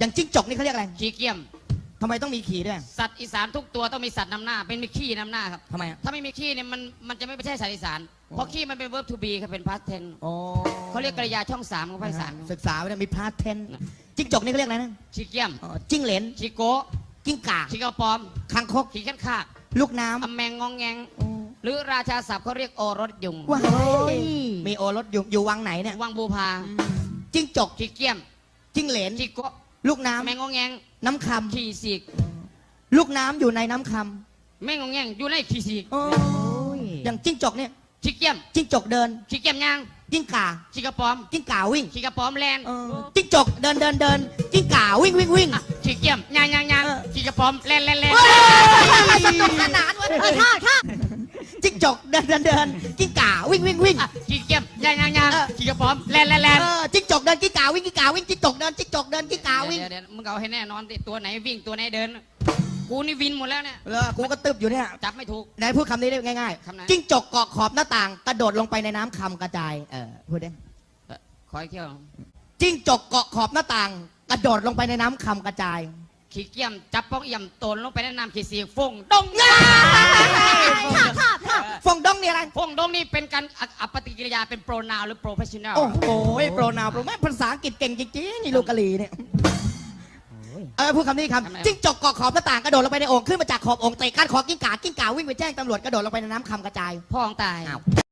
อย่างจิ้งจกนี่เขาเรียกอะไรขี้เกียมทำไมต้องมีขี่ด้วยสัตว์อีสานทุกตัวต้องมีสัตว์นำหน้า เป็นมีขี้นำหน้าครับทำไมอะถ้าไม่มีขี้เนี่ยมันมันจะไม่ใช่สัตว์อีสานเพราะขี้มันเป็น verb to be ครับเป็น past tense โอ้เขาเรียกกริยาช่องสามของภาษาอีสานศึกษาไว้นะมีพาร์ทเทนจิ้งจกนี่เขาเรียกอะไรนะขี้เกียมอ๋อจิ้งเหลนขี้โกะจิ้งก่าขี้กระปอมคางคกขี้ขันขากลูกน้อำแมงงองแงงำโอ้หรือราชาศัพท์เขาเรียกโอรสยุงว้ายมีโอรสอยู่อยู่วังไหนเนี่ยวังบูพาจิ้งจกขี้เกียมจิ้งเหลนขี้โกะ ลูกน้แมงงองแงงำน้ำคขี้สีกำลูกน้ำอยู่ในน้ำคแมงงองแงงอยู่ในขี้สีกำโอ้ยอย่างจิ้งจกเนี่ยขี้เกียมจิ้งจกเดินขี้เกียมยางจิ้งก่าขี้กระปอมจิ้งก่าวิ่งขี้กระปอมแลนเออจิ้งจกเดินเดินเดินจิ้งก่าวิ่งวิ่งวิ่งอะขี้เกียมยางยางยางเออ ขี้กระปอมแลนแลนแลนสนุกสนานเว้ยท่าท่าจิ้งจกเดินเดินเดินจิ้งก่าวิ่งวิ่งวิ่งอะขี้เกียมยางยางยางเออขี้กระปอมแลนแลนแลนเออจิ้งจกเดินจิ้งก่าวิ่งจิ้งก่าวิ่งจิ้งจกเดินจิ้งจกเดินจิ้งก่าวิ่งเดี๋ยวเดี๋ยวมึงเอาให้แน่นอนสิตัวไหนวิ่งตัวไหนเดิน กูนี่วินหมดแล้วเนี่ยเออกูก็ตึบอยู่เนี่ยจับไม่ถูก ไหนพูดคำนี้ได้ง่ายคำไหน ๆจิ้งจกเกาะขอบหน้าต่างกระโดดลงไปในน้ำคำกระจายเออพูดได้เอ่อขออีกเที่ยวจิ้งจกเกาะขอบหน้าต่างกระโดดลงไปในน้ำคำกระจาย ขี้เกียมจับป้องเอี่ยมโตนลงไปในน้ำขี้เสียฟงดงฟ งดองนี่อะไรฟงดงนี่เป็นการอะอะปฏิกิริยาเป็นโปรนาวหรือโปรเฟชชั่นแนลโอ้โหโปรนาวโปรแม่ภาษาอังกฤษเก่งจริงๆนี่ลูกกะลีเนี่ยเออพูดคำนี้ครับจิ้งจกเกาะขอบหน้าต่างกระโดดลงไปในโอ่งขึ้นมาจากขอบโอ่งเตะก้านคอกิ้งก่ากิ้งก่าวิ่งไปแจ้งตำรวจกระโดดลงไปในน้ำคำกระจายพ่อของตายอ้าว